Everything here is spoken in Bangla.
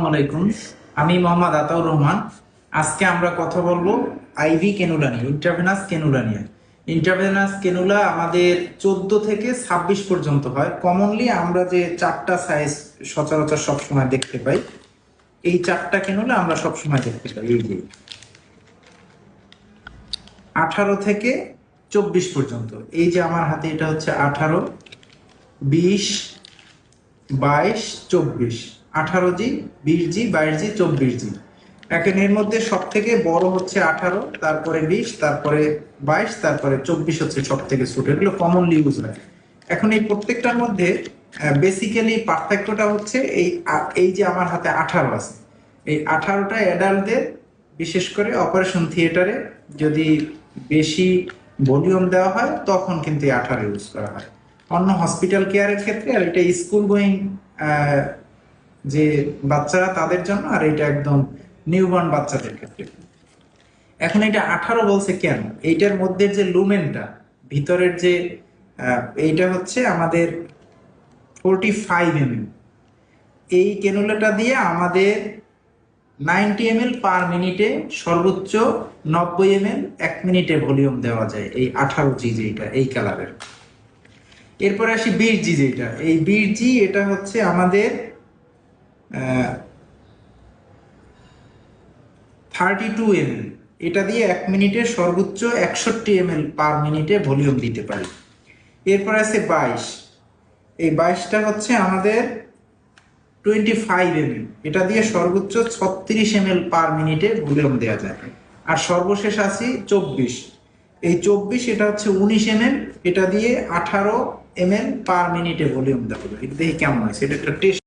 আলাইকুম। আমি মোহাম্মদ আতাউর রহমান। আজকে আমরা কথা বলব আইভি কেনুলা নিয়ে ইন্টারভেনাস কেনুলা নিয়ে। ইন্টারভেনাস কেনুলা আমাদের চোদ্দ থেকে ছাব্বিশ পর্যন্ত হয়। কমনলি আমরা যে চারটা সাইজ সচরাচর সবসময় দেখতে পাই এই চারটা কেনুলা আমরা সবসময় দেখতে পাই। এই যে। আঠারো থেকে চব্বিশ পর্যন্ত। এই যে আমার হাতে এটা হচ্ছে আঠারো বিশ বাইশ, চব্বিশ। আঠারো জি, বিশ জি, বাইশ জি, চব্বিশ জি। এর মধ্যে সব থেকে বড় হচ্ছে আঠারো, তারপরে বিশ, তারপরে বাইশ, তারপরে চব্বিশ হচ্ছে সব থেকে ছোট। এগুলো কমনলি ইউজ হয়। এখন এই প্রত্যেকটার মধ্যে বেসিক্যালি পার্থক্যটা হচ্ছে এই এই যে আমার হাতে আঠারো আছে। এই আঠারোটা অ্যাডাল্টদের বিশেষ করে অপারেশন থিয়েটারে যদি বেশি ভলিউম দেওয়া হয়, তখন কিন্তু এই আঠারো ইউজ করা হয়। অন্য হসপিটাল কেয়ারের ক্ষেত্রে আর এটা স্কুল গোয়িং যে বাচ্চারা তাদের জন্য আর এটা একদম নিউবর্ন বাচ্চাদের ক্ষেত্রে। এখন এটা আঠারো বলছে কেন? এইটার মধ্যে যে লুমেনটা ভিতরের যে এইটা হচ্ছে আমাদের ফোরটি ফাইভ এমএম এই কেনুলাটা দিয়ে আমাদের নাইনটি এম পার মিনিটে সর্বোচ্চ নব্বই এম এক মিনিটে ভলিউম দেওয়া যায়, এই আঠারো জি যেটা এই কালারের এরপরে আসি বিশ জি যেটা। এই বিশ জি এটা হচ্ছে আমাদের থার্টি টু এম এটা দিয়ে এক মিনিটে সর্বোচ্চ একষট্টি এম পার মিনিটে ভলিউম দিতে পারি। এরপর আছে বাইশ। এই বাইশটা হচ্ছে আমাদের টোয়েন্টি ফাইভ এম এটা দিয়ে সর্বোচ্চ ছত্রিশ এম পার মিনিটে ভলিউম দেওয়া যায়। আর সর্বশেষ আছি চব্বিশ। এই চব্বিশ এটা হচ্ছে উনিশ এম এটা দিয়ে আঠারো এম পার মিনিটে ভলিউম এটা দেখি কেমন হয়েছে এটা একটা টেস্ট